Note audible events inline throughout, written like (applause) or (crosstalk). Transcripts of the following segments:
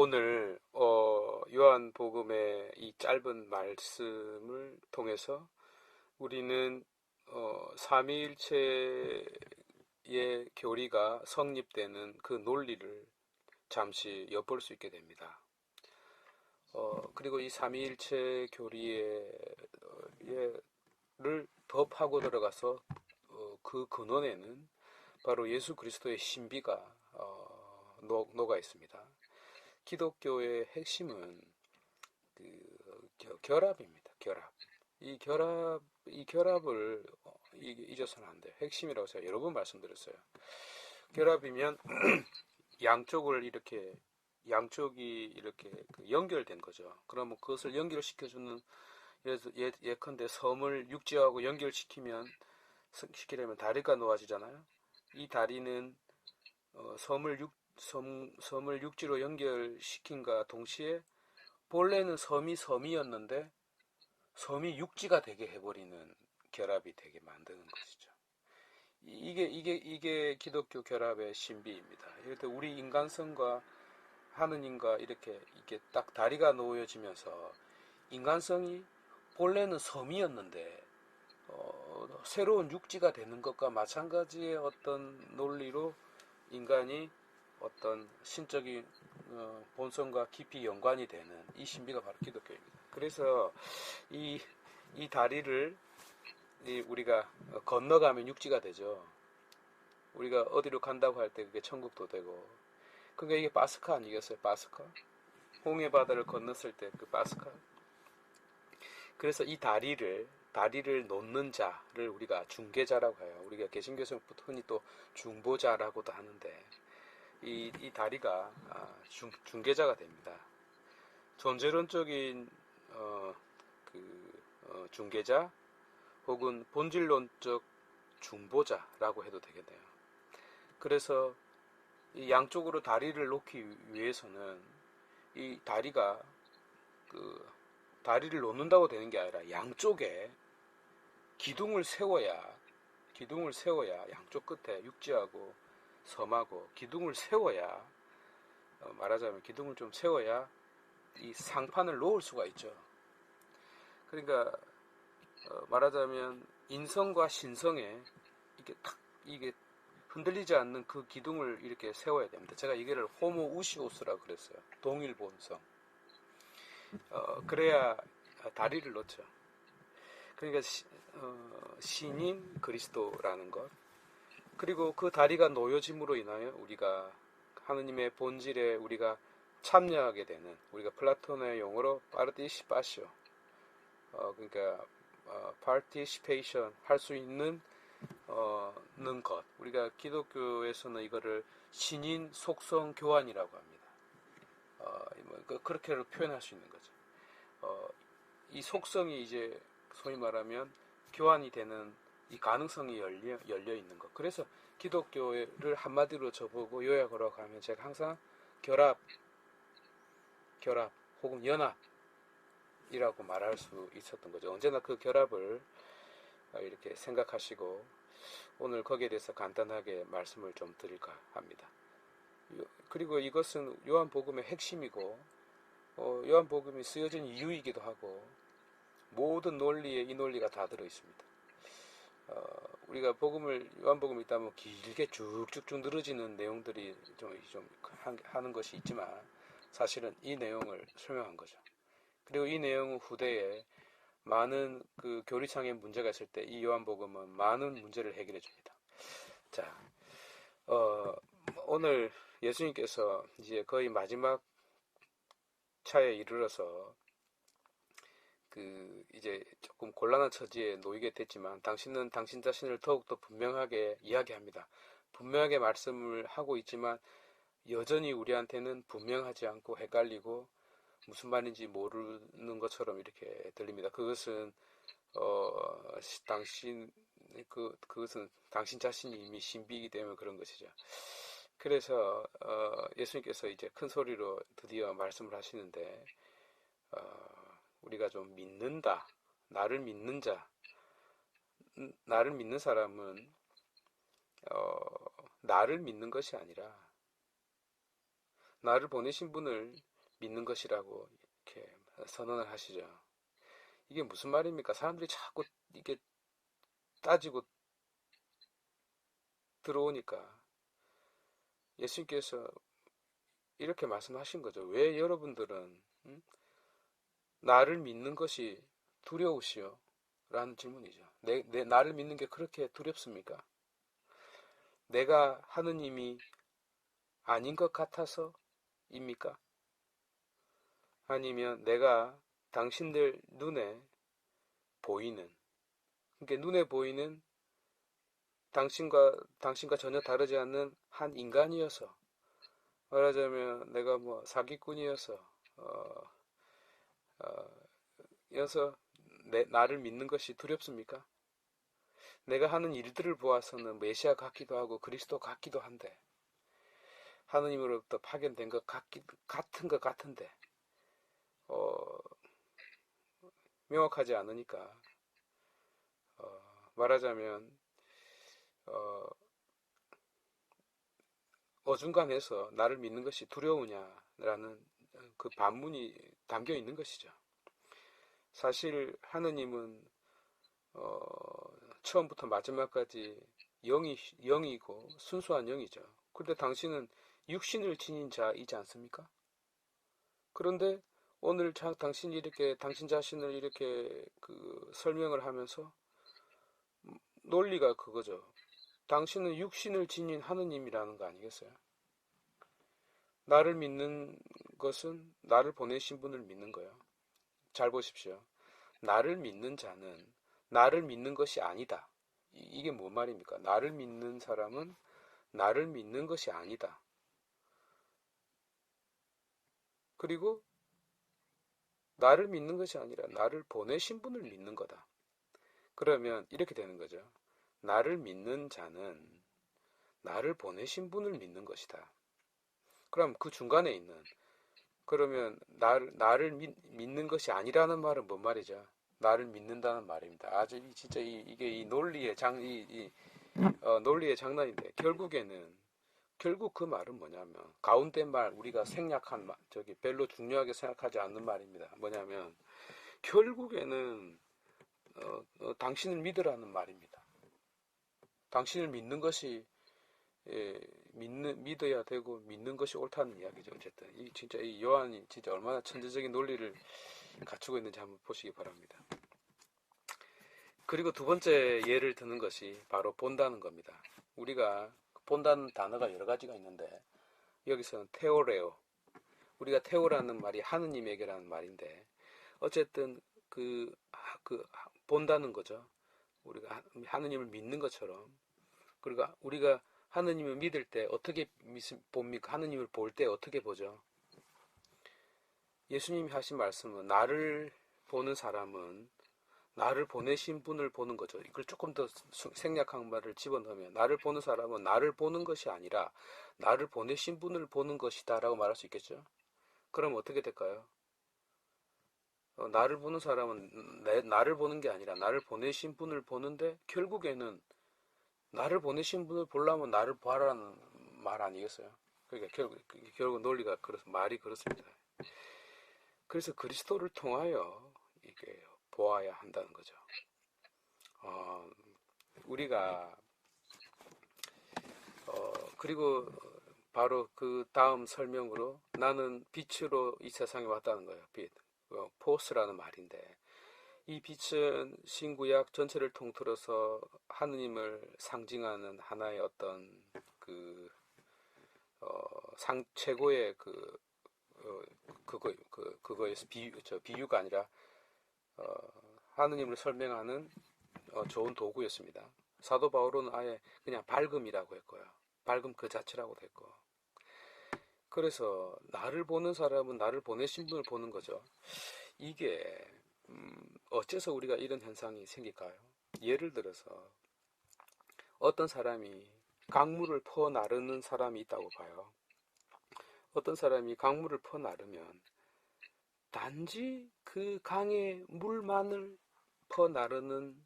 오늘 어, 요한복음의 이 짧은 말씀을 통해서 우리는 어, 삼위일체의 교리가 성립되는 그 논리를 잠시 엿볼 수 있게 됩니다. 어, 그리고 이 삼위일체 교리의 를더 파고 들어가서 어, 그 근원에는 바로 예수 그리스도의 신비가 어, 녹, 녹아 있습니다. 기독교의 핵심은 그 결합입니다. 결합. 이 결합, 이 결합을 어, 잊어서는 안 돼. 핵심이라고 제가 여러 번 말씀드렸어요. 결합이면 (clears throat) 양쪽을 이렇게 양쪽이 이렇게 그 연결된 거죠. 그러면 그것을 연결시켜주는 예, 예컨대 섬을 육지하고 연결시키면 시키려면 다리가 놓아지잖아요. 이 다리는 어, 섬을 육 섬, 섬을 육지로 연결시킨과 동시에 본래는 섬이 섬이었는데 섬이 육지가 되게 해버리는 결합이 되게 만드는 것이죠. 이게 이게 이게 기독교 결합의 신비입니다. 이럴 때 우리 인간성과 하느님과 이렇게 이게 딱 다리가 놓여지면서 인간성이 본래는 섬이었는데 어, 새로운 육지가 되는 것과 마찬가지의 어떤 논리로 인간이 어떤 신적인 어, 본성과 깊이 연관이 되는 이 신비가 바로 기독교입니다. 그래서 이, 이 다리를 이 우리가 건너가면 육지가 되죠. 우리가 어디로 간다고 할 때 그게 천국도 되고. 그게 이게 바스카 아니겠어요? 바스카? 홍해 바다를 건넜을 때 그 바스카. 그래서 이 다리를 다리를 놓는 자를 우리가 중개자라고 해요. 우리가 개신교에서 흔히 또 중보자라고도 하는데 이, 이 다리가 아, 중, 중개자가 됩니다. 존재론적인 어, 그, 어, 중개자 혹은 본질론적 중보자라고 해도 되겠네요. 그래서 이 양쪽으로 다리를 놓기 위해서는 이 다리가 그 다리를 놓는다고 되는 게 아니라 양쪽에 기둥을 세워야 기둥을 세워야 양쪽 끝에 육지하고 섬하고 기둥을 세워야 어, 말하자면 기둥을 좀 세워야 이 상판을 놓을 수가 있죠. 그러니까 어, 말하자면 인성과 신성에 이게 탁 이게 흔들리지 않는 그 기둥을 이렇게 세워야 됩니다. 제가 이게를 호모 우시오스라고 그랬어요. 동일 본성. 어, 그래야 다리를 놓죠. 그러니까 시, 어, 신인 그리스도라는 것. 그리고 그 다리가 놓여짐으로 인하여 우리가 하느님의 본질에 우리가 참여하게 되는 우리가 플라톤의 용어로 파르티시파시오 어, 그러니까 어, participation 할수 있는 어, 는 것. 우리가 기독교에서는 이거를 신인 속성 교환이라고 합니다. 어, 뭐, 그, 그렇게 표현할 수 있는 거죠. 어, 이 속성이 이제 소위 말하면 교환이 되는 이 가능성이 열려, 열려 있는 것. 그래서 기독교를 한마디로 저보고 요약으로 가면 제가 항상 결합, 결합 혹은 연합이라고 말할 수 있었던 거죠. 언제나 그 결합을 이렇게 생각하시고 오늘 거기에 대해서 간단하게 말씀을 좀 드릴까 합니다. 그리고 이것은 요한복음의 핵심이고 어, 요한복음이 쓰여진 이유이기도 하고 모든 논리에 이 논리가 다 들어 있습니다. 어, 우리가 복음을 요한복음 있다면 뭐 길게 쭉쭉쭉 늘어지는 내용들이 좀, 좀 하는 것이 있지만 사실은 이 내용을 설명한 거죠. 그리고 이 내용은 후대에 많은 그 교리상의 문제가 있을 때 이 요한복음은 많은 문제를 해결해 줍니다. 자, 어, 오늘 예수님께서 이제 거의 마지막 차에 이르러서 그 이제 조금 곤란한 처지에 놓이게 됐지만 당신은 당신 자신을 더욱더 분명하게 이야기합니다. 분명하게 말씀을 하고 있지만 여전히 우리한테는 분명하지 않고 헷갈리고 무슨 말인지 모르는 것처럼 이렇게 들립니다. 그것은 어 당신 그 그것은 당신 자신이 이미 신비이기 때문에 그런 것이죠. 그래서 어, 예수님께서 이제 큰 소리로 드디어 말씀을 하시는데 어, 우리가 좀 믿는다. 나를 믿는 자. 나를 믿는 사람은 어, 나를 믿는 것이 아니라 나를 보내신 분을 믿는 것이라고 이렇게 선언을 하시죠. 이게 무슨 말입니까? 사람들이 자꾸 이게 따지고 들어오니까 예수님께서 이렇게 말씀하신 거죠. 왜 여러분들은 음? 나를 믿는 것이 두려우시오? 라는 질문이죠. 내, 내, 나를 믿는 게 그렇게 두렵습니까? 내가 하느님이 아닌 것 같아서입니까? 아니면 내가 당신들 눈에 보이는, 그러니까 눈에 보이는 당신과, 당신과 전혀 다르지 않는 한 인간이어서, 말하자면 내가 뭐 사기꾼이어서, 어, 어, 여서 내, 나를 믿는 것이 두렵습니까? 내가 하는 일들을 보아서는 메시아 같기도 하고 그리스도 같기도 한데 하느님으로부터 파견된 것 같기, 같은 것 같은데 어, 명확하지 않으니까 어, 말하자면 어, 어중간해서 나를 믿는 것이 두려우냐라는 그 반문이 담겨 있는 것이죠. 사실 하느님은 어, 처음부터 마지막까지 영이 영이고 순수한 영이죠. 그런데 당신은 육신을 지닌 자이지 않습니까? 그런데 오늘 자, 당신이 이렇게 당신 자신을 이렇게 그 설명을 하면서 논리가 그거죠. 당신은 육신을 지닌 하느님이라는 거 아니겠어요? 나를 믿는 것은 나를 보내신 분을 믿는 거예요. 잘 보십시오. 나를 믿는 자는 나를 믿는 것이 아니다. 이게 뭔 말입니까? 나를 믿는 사람은 나를 믿는 것이 아니다. 그리고 나를 믿는 것이 아니라 나를 보내신 분을 믿는 거다. 그러면 이렇게 되는 거죠. 나를 믿는 자는 나를 보내신 분을 믿는 것이다. 그럼 그 중간에 있는 그러면 나를 나를 믿, 믿는 것이 아니라는 말은 뭔 말이죠? 나를 믿는다는 말입니다. 아주 진짜 이, 이게 이 논리의 장, 이, 이 어, 논리의 장난인데 결국에는 결국 그 말은 뭐냐면 가운데 말 우리가 생략한 말 저기 별로 중요하게 생각하지 않는 말입니다. 뭐냐면 결국에는 어, 어, 당신을 믿으라는 말입니다. 당신을 믿는 것이 예, 믿는 믿어야 되고 믿는 것이 옳다는 이야기죠. 어쨌든 이 진짜 이 요한이 진짜 얼마나 천재적인 논리를 갖추고 있는지 한번 보시기 바랍니다. 그리고 두 번째 예를 드는 것이 바로 본다는 겁니다. 우리가 본다는 단어가 여러 가지가 있는데 여기서는 테오레오 우리가 테오라는 말이 하느님에게라는 말인데 어쨌든 그, 그 본다는 거죠. 우리가 하느님을 믿는 것처럼 그리고 우리가 하느님을 믿을 때 어떻게 봅니까? 하느님을 볼 때 어떻게 보죠? 예수님이 하신 말씀은 나를 보는 사람은 나를 보내신 분을 보는 거죠. 이걸 조금 더 생략한 말을 집어넣으면 나를 보는 사람은 나를 보는 것이 아니라 나를 보내신 분을 보는 것이다 라고 말할 수 있겠죠. 그럼 어떻게 될까요? 어, 나를 보는 사람은 내, 나를 보는 게 아니라 나를 보내신 분을 보는데 결국에는 나를 보내신 분을 보려면 나를 봐라는 말 아니겠어요? 그러니까 결국, 결국 논리가 그렇, 말이 그렇습니다. 그래서 그리스도를 통하여 이게 보아야 한다는 거죠. 어, 우리가 어, 그리고 바로 그 다음 설명으로 나는 빛으로 이 세상에 왔다는 거예요. 빛, 어, 포스라는 말인데 이 빛은 신구약 전체를 통틀어서 하느님을 상징하는 하나의 어떤 그 어, 상 최고의 그 어, 그거 그 그거에서 비유 저 비유가 아니라 어, 하느님을 설명하는 어, 좋은 도구였습니다. 사도 바울은 아예 그냥 밝음이라고 했고요. 밝음 그 자체라고 됐고. 그래서 나를 보는 사람은 나를 보내신 분을 보는 거죠. 이게 음, 어째서 우리가 이런 현상이 생길까요? 예를 들어서 어떤 사람이 강물을 퍼 나르는 사람이 있다고 봐요. 어떤 사람이 강물을 퍼 나르면 단지 그 강의 물만을 퍼 나르는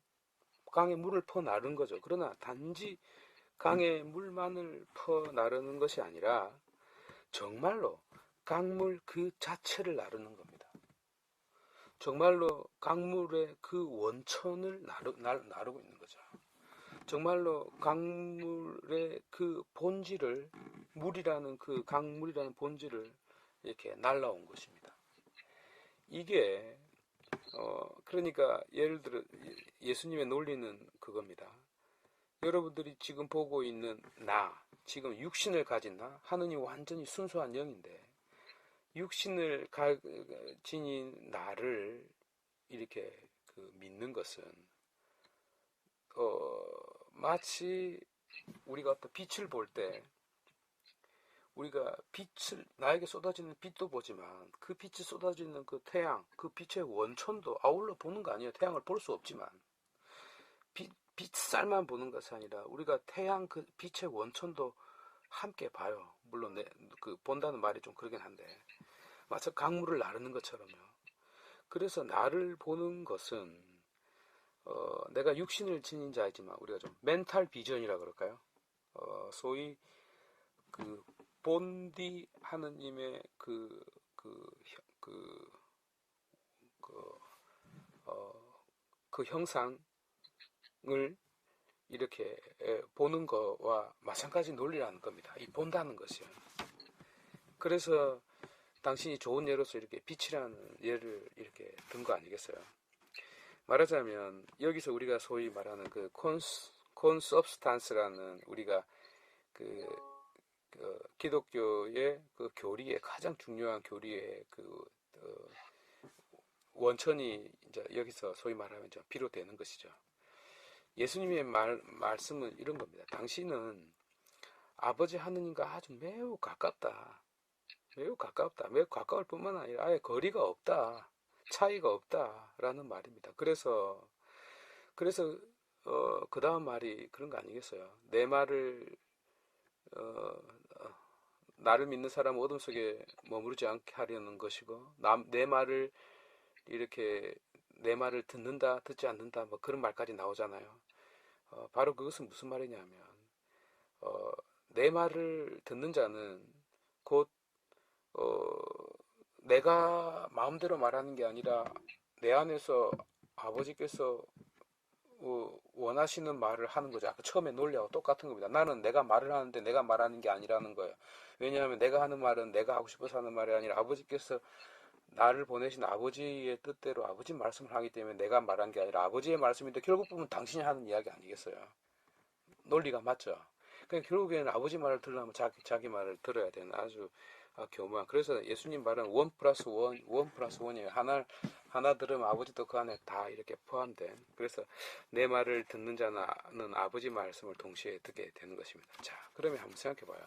강의 물을 퍼 나르는 거죠. 그러나 단지 강의 물만을 퍼 나르는 것이 아니라 정말로 강물 그 자체를 나르는 겁니다. 정말로 강물의 그 원천을 나르, 나르고 있는 거죠. 정말로 강물의 그 본질을 물이라는 그 강물이라는 본질을 이렇게 날라온 것입니다. 이게 어 그러니까 예를 들어 예수님의 논리는 그겁니다. 여러분들이 지금 보고 있는 나, 지금 육신을 가진 나, 하느님 완전히 순수한 영인데 육신을 가, 지닌 나를 이렇게 그 믿는 것은 어, 마치 우리가 어떤 빛을 볼 때 우리가 빛을 나에게 쏟아지는 빛도 보지만 그 빛이 쏟아지는 그 태양, 그 빛의 원천도 아울러 보는 거 아니에요. 태양을 볼 수 없지만 빛, 빛살만 보는 것이 아니라 우리가 태양 그 빛의 원천도 함께 봐요. 물론 내, 그 본다는 말이 좀 그러긴 한데 마치 강물을 나르는 것처럼요. 그래서 나를 보는 것은 어, 내가 육신을 지닌 자이지만 우리가 좀 멘탈 비전이라 그럴까요? 어, 소위 그 본디 하느님의 그, 그, 그, 그, 어, 그 형상을 이렇게 보는 거와 마찬가지 논리라는 겁니다. 이 본다는 것이요. 그래서 당신이 좋은 예로서 이렇게 빛이라는 예를 이렇게 든 거 아니겠어요? 말하자면 여기서 우리가 소위 말하는 그 콘스 콘서브스탄스라는 우리가 그, 그 기독교의 그 교리의 가장 중요한 교리의 그 어, 원천이 이제 여기서 소위 말하면 좀 비롯되는 것이죠. 예수님의 말 말씀은 이런 겁니다. 당신은 아버지 하느님과 아주 매우 가깝다. 매우 가깝다. 매우 가까울 뿐만 아니라 아예 거리가 없다. 차이가 없다라는 말입니다. 그래서 그래서 어, 그 다음 말이 그런 거 아니겠어요? 내 말을 어, 어, 나를 믿는 사람은 어둠 속에 머무르지 않게 하려는 것이고 남, 내 말을 이렇게 내 말을 듣는다 듣지 않는다 뭐 그런 말까지 나오잖아요. 어, 바로 그것은 무슨 말이냐면 어, 내 말을 듣는 자는 곧 어, 내가 마음대로 말하는 게 아니라 내 안에서 아버지께서 어, 원하시는 말을 하는 거죠. 아까 처음에 논리하고 똑같은 겁니다. 나는 내가 말을 하는데 내가 말하는 게 아니라는 거예요. 왜냐하면 내가 하는 말은 내가 하고 싶어서 하는 말이 아니라 아버지께서 나를 보내신 아버지의 뜻대로 아버지 말씀을 하기 때문에 내가 말한 게 아니라 아버지의 말씀인데 결국 보면 당신이 하는 이야기 아니겠어요. 논리가 맞죠. 그러니까 결국에는 아버지 말을 들으려면 자기, 자기 말을 들어야 되는 아주 아, 교묘한. 그래서 예수님 말은 원 플러스 원, 원 플러스 원이에요. 하나, 하나 들으면 아버지도 그 안에 다 이렇게 포함된. 그래서 내 말을 듣는 자는 아버지 말씀을 동시에 듣게 되는 것입니다. 자, 그러면 한번 생각해 봐요.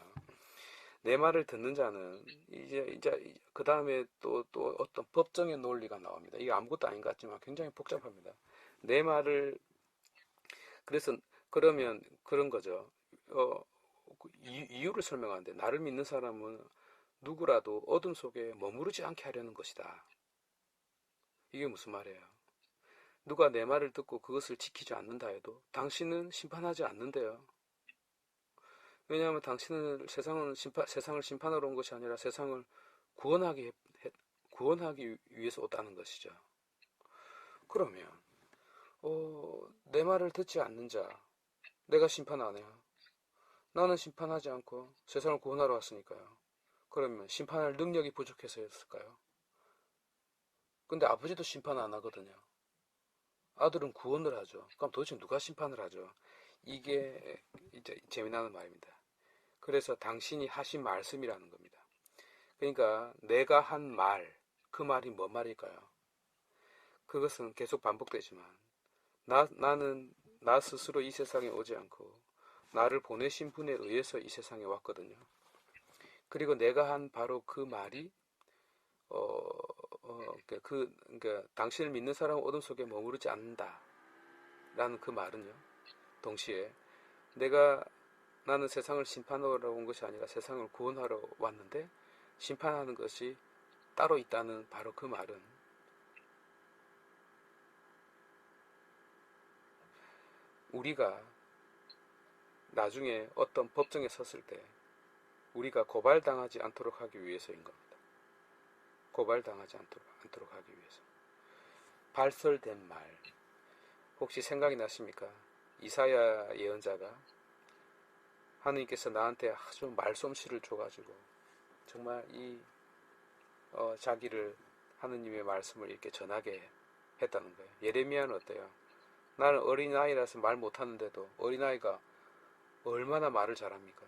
내 말을 듣는 자는 이제, 이제, 그 다음에 또, 또 어떤 법정의 논리가 나옵니다. 이게 아무것도 아닌 것 같지만 굉장히 복잡합니다. 내 말을, 그래서, 그러면 그런 거죠. 어, 이유를 설명하는데, 나를 믿는 사람은 누구라도 어둠 속에 머무르지 않게 하려는 것이다. 이게 무슨 말이에요? 누가 내 말을 듣고 그것을 지키지 않는다 해도 당신은 심판하지 않는데요. 왜냐하면 당신은 세상은 심판, 세상을 심판하러 온 것이 아니라 세상을 구원하기, 구원하기 위해서 왔다는 것이죠. 그러면, 어, 내 말을 듣지 않는 자, 내가 심판 안 해요. 나는 심판하지 않고 세상을 구원하러 왔으니까요. 그러면 심판할 능력이 부족해서였을까요? 근데 아버지도 심판 안 하거든요. 아들은 구원을 하죠. 그럼 도대체 누가 심판을 하죠? 이게 이제 재미나는 말입니다. 그래서 당신이 하신 말씀이라는 겁니다. 그러니까 내가 한 말, 그 말이 뭔 말일까요? 그것은 계속 반복되지만 나, 나는 나 스스로 이 세상에 오지 않고 나를 보내신 분에 의해서 이 세상에 왔거든요. 그리고 내가 한 바로 그 말이 어, 어 그러니까 그 그러니까 당신을 믿는 사람은 어둠 속에 머무르지 않는다라는 그 말은요. 동시에 내가 나는 세상을 심판하러 온 것이 아니라 세상을 구원하러 왔는데 심판하는 것이 따로 있다는 바로 그 말은 우리가 나중에 어떤 법정에 섰을 때 우리가 고발당하지 않도록 하기 위해서인 겁니다. 고발당하지 않도록, 않도록 하기 위해서. 발설된 말. 혹시 생각이 나십니까? 이사야 예언자가 하느님께서 나한테 아주 말솜씨를 줘가지고 정말 이 어, 자기를 하느님의 말씀을 이렇게 전하게 했다는 거예요. 예레미야는 어때요? 나는 어린아이라서 말 못하는데도 어린아이가 얼마나 말을 잘합니까?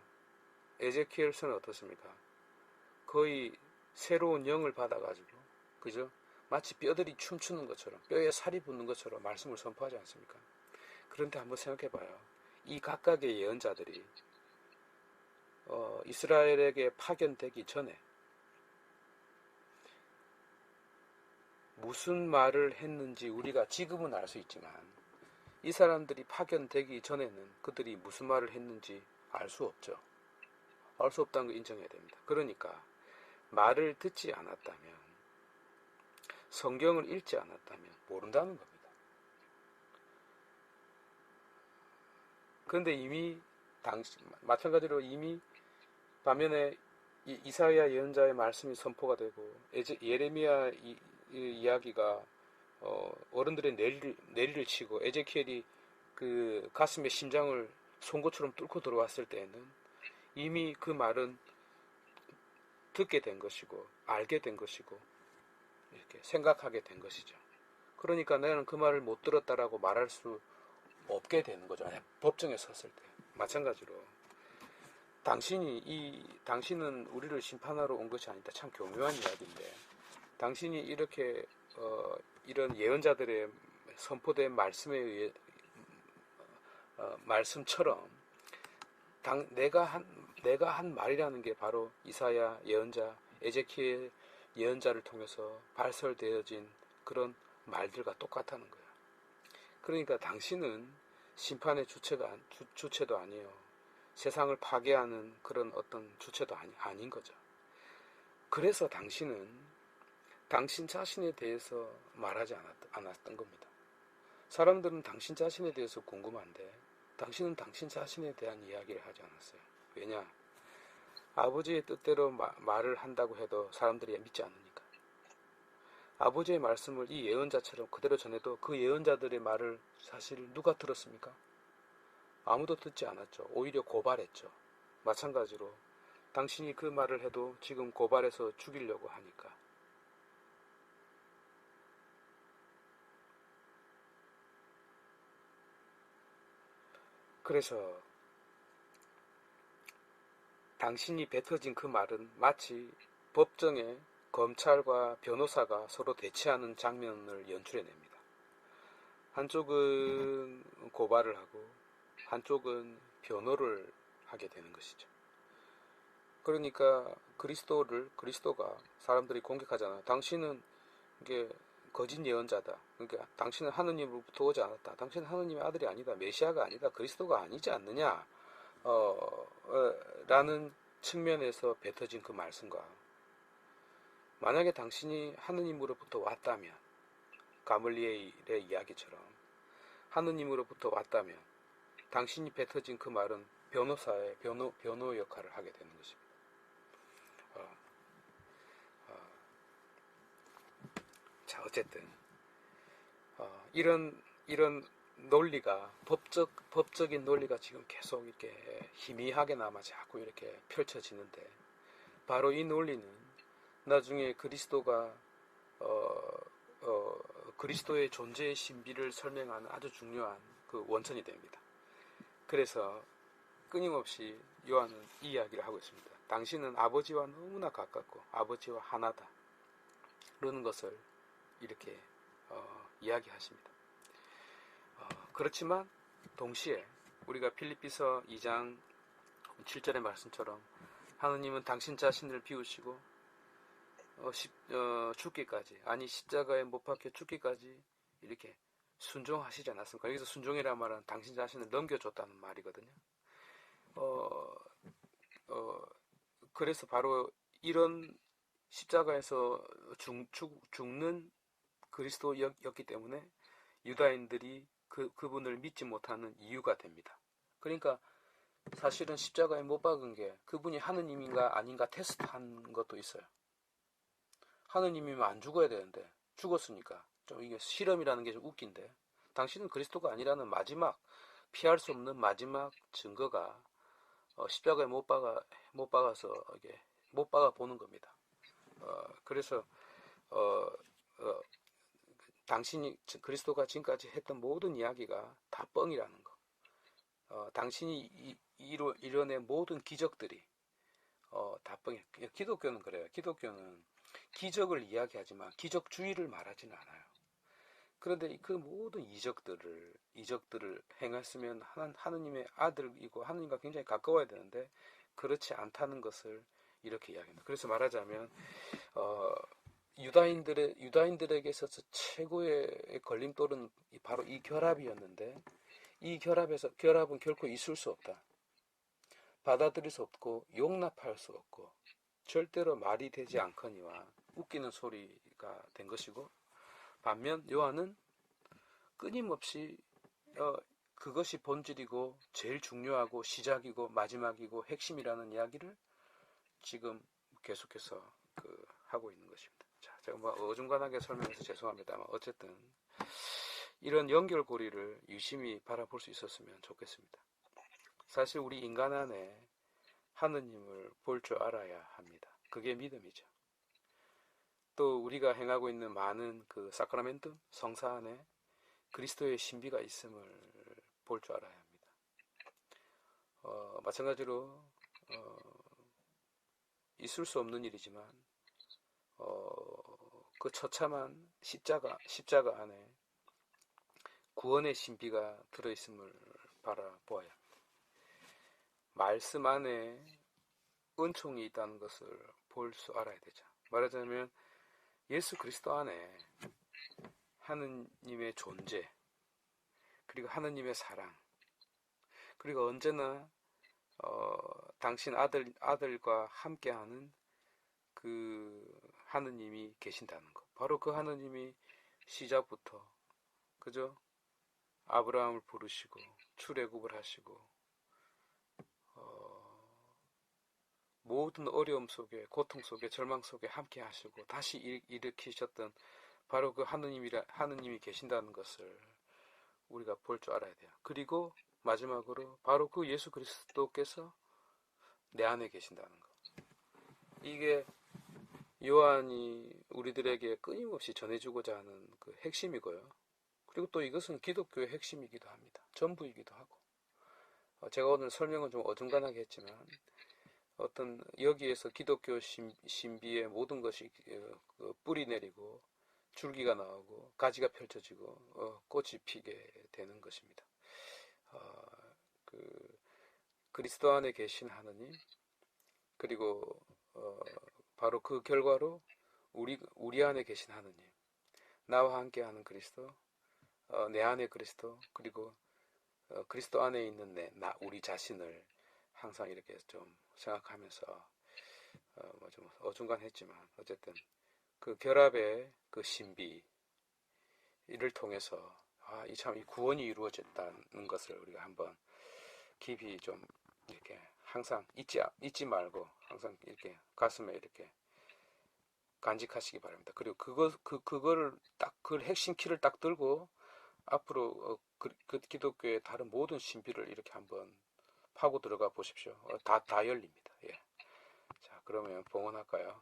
에제키엘서는 어떻습니까? 거의 새로운 영을 받아가지고 그죠? 마치 뼈들이 춤추는 것처럼 뼈에 살이 붙는 것처럼 말씀을 선포하지 않습니까? 그런데 한번 생각해 봐요. 이 각각의 예언자들이 어, 이스라엘에게 파견되기 전에 무슨 말을 했는지 우리가 지금은 알 수 있지만 이 사람들이 파견되기 전에는 그들이 무슨 말을 했는지 알 수 없죠. 알수 없다는 걸 인정해야 됩니다. 그러니까 말을 듣지 않았다면 성경을 읽지 않았다면 모른다는 겁니다. 그런데 이미 당시 마찬가지로 이미 반면에 이- 이사야 예언자의 말씀이 선포가 되고 예레미야 이, 이, 야기가 어, 어른들의 내리를, 내리를 치고 에제키엘이 그 가슴에 심장을 송곳처럼 뚫고 들어왔을 때에는 이미 그 말은 듣게 된 것이고 알게 된 것이고 이렇게 생각하게 된 것이죠. 그러니까 나는 그 말을 못 들었다라고 말할 수 없게 되는 거죠. 법정에 섰을 때 마찬가지로 당신이 이 당신은 우리를 심판하러 온 것이 아니다. 참 교묘한 이야기인데 당신이 이렇게 어, 이런 예언자들의 선포된 말씀에 의해 어, 말씀처럼 당, 내가 한 내가 한 말이라는 게 바로 이사야 예언자 에제키엘 예언자를 통해서 발설되어진 그런 말들과 똑같다는 거야. 그러니까 당신은 심판의 주체가 안- 주, 주체도 아니에요. 세상을 파괴하는 그런 어떤 주체도 아니, 아닌 거죠. 그래서 당신은 당신 자신에 대해서 말하지 않았, 않았던 겁니다. 사람들은 당신 자신에 대해서 궁금한데 당신은 당신 자신에 대한 이야기를 하지 않았어요. 왜냐? 아버지의 뜻대로 마- 말을 한다고 해도 사람들이 믿지 않으니까. 아버지의 말씀을 이 예언자처럼 그대로 전해도 그 예언자들의 말을 사실 누가 들었습니까? 아무도 듣지 않았죠. 오히려 고발했죠. 마찬가지로 당신이 그 말을 해도 지금 고발해서 죽이려고 하니까. 그래서 당신이 뱉어진 그 말은 마치 법정에 검찰과 변호사가 서로 대치하는 장면을 연출해냅니다. 한쪽은 고발을 하고 한쪽은 변호를 하게 되는 것이죠. 그러니까 그리스도를 그리스도가 사람들이 공격하잖아. 당신은 이게 거짓 예언자다. 그러니까 당신은 하느님으로부터 오지 않았다. 당신은 하느님의 아들이 아니다. 메시아가 아니다. 그리스도가 아니지 않느냐. 어, 어, 라는 측면에서 뱉어진 그 말씀과 만약에 당신이 하느님으로부터 왔다면 가물리엘의 이야기처럼 하느님으로부터 왔다면 당신이 뱉어진 그 말은 변호사의 변호, 변호 역할을 하게 되는 것입니다. 어, 어, 자 어쨌든 어, 이런 이런 논리가 법적 법적인 논리가 지금 계속 이렇게 희미하게나마 자꾸 이렇게 펼쳐지는데 바로 이 논리는 나중에 그리스도가 어, 어, 그리스도의 존재의 신비를 설명하는 아주 중요한 그 원천이 됩니다. 그래서 끊임없이 요한은 이 이야기를 하고 있습니다. 당신은 아버지와 너무나 가깝고 아버지와 하나다. 그러는 것을 이렇게 어, 이야기하십니다. 어, 그렇지만 동시에 우리가 필리피서 2장 7절의 말씀처럼 하느님은 당신 자신을 비우시고 어, 십, 어, 죽기까지 아니 십자가에 못 박혀 죽기까지 이렇게 순종하시지 않았습니까? 여기서 순종이라는 말은 당신 자신을 넘겨줬다는 말이거든요. 어, 어, 그래서 바로 이런 십자가에서 죽, 죽, 죽는 그리스도였기 때문에 유다인들이 그, 그분을 믿지 못하는 이유가 됩니다. 그러니까 사실은 십자가에 못 박은 게 그분이 하느님인가 아닌가 테스트한 것도 있어요. 하느님이면 안 죽어야 되는데 죽었으니까 좀 이게 실험이라는 게 좀 웃긴데 당신은 그리스도가 아니라는 마지막 피할 수 없는 마지막 증거가 어, 십자가에 못 박아 못 박아서 이게 못 박아 보는 겁니다. 어, 그래서 어, 어, 당신이 그리스도가 지금까지 했던 모든 이야기가 다 뻥이라는 거. 어, 당신이 이, 이루, 이뤄낸 모든 기적들이 어, 다 뻥이에요. 기독교는 그래요. 기독교는 기적을 이야기하지만 기적주의를 말하지는 않아요. 그런데 그 모든 이적들을 이적들을 행했으면 하나, 하느님의 아들이고 하느님과 굉장히 가까워야 되는데 그렇지 않다는 것을 이렇게 이야기합니다. 그래서 말하자면 어, 유다인들의 유다인들에게 있어서 최고의 걸림돌은 바로 이 결합이었는데 이 결합에서 결합은 결코 있을 수 없다. 받아들일 수 없고 용납할 수 없고 절대로 말이 되지 않거니와 웃기는 소리가 된 것이고 반면 요한은 끊임없이 어, 그것이 본질이고 제일 중요하고 시작이고 마지막이고 핵심이라는 이야기를 지금 계속해서 그 하고 있는 것입니다. 자, 제가 뭐 어중간하게 설명해서 죄송합니다만 어쨌든 이런 연결고리를 유심히 바라볼 수 있었으면 좋겠습니다. 사실 우리 인간 안에 하느님을 볼 줄 알아야 합니다. 그게 믿음이죠. 또 우리가 행하고 있는 많은 그 사크라멘트 성사 안에 그리스도의 신비가 있음을 볼 줄 알아야 합니다. 어, 마찬가지로 어, 있을 수 없는 일이지만 어, 그 처참한 십자가 십자가 안에 구원의 신비가 들어 있음을 바라보아야 합니다. 말씀 안에 은총이 있다는 것을 볼 수 알아야 되죠. 말하자면 예수 그리스도 안에 하느님의 존재, 그리고 하느님의 사랑, 그리고 언제나 어, 당신 아들 아들과 함께하는 그 하느님이 계신다는 것. 바로 그 하느님이 시작부터 그죠? 아브라함을 부르시고 출애굽을 하시고 어, 모든 어려움 속에 고통 속에 절망 속에 함께 하시고 다시 일, 일으키셨던 바로 그 하느님이라 하느님이 계신다는 것을 우리가 볼 줄 알아야 돼요. 그리고 마지막으로 바로 그 예수 그리스도께서 내 안에 계신다는 것. 이게 요한이 우리들에게 끊임없이 전해주고자 하는 그 핵심이고요. 그리고 또 이것은 기독교의 핵심이기도 합니다. 전부이기도 하고. 어, 제가 오늘 설명은 좀 어중간하게 했지만 어떤 여기에서 기독교 신, 신비의 모든 것이 어, 그 뿌리 내리고 줄기가 나오고 가지가 펼쳐지고 어, 꽃이 피게 되는 것입니다. 어, 그 그리스도 안에 계신 하느님 그리고 어, 바로 그 결과로 우리 우리 안에 계신 하느님 나와 함께하는 그리스도 어, 내 안에 그리스도 그리고 어, 그리스도 안에 있는 내 나 우리 자신을 항상 이렇게 좀 생각하면서 어, 뭐 좀 어중간했지만 어쨌든 그 결합의 그 신비를 통해서 아, 이 참 이 구원이 이루어졌다는 것을 우리가 한번 깊이 좀 이렇게 항상 잊지 잊지 말고 항상 이렇게 가슴에 이렇게 간직하시기 바랍니다. 그리고 그거 그 그거를 딱 그 핵심 키를 딱 들고 앞으로 어, 그, 그 기독교의 다른 모든 신비를 이렇게 한번 파고 들어가 보십시오. 어, 다, 다 열립니다. 예. 자, 그러면 봉헌할까요?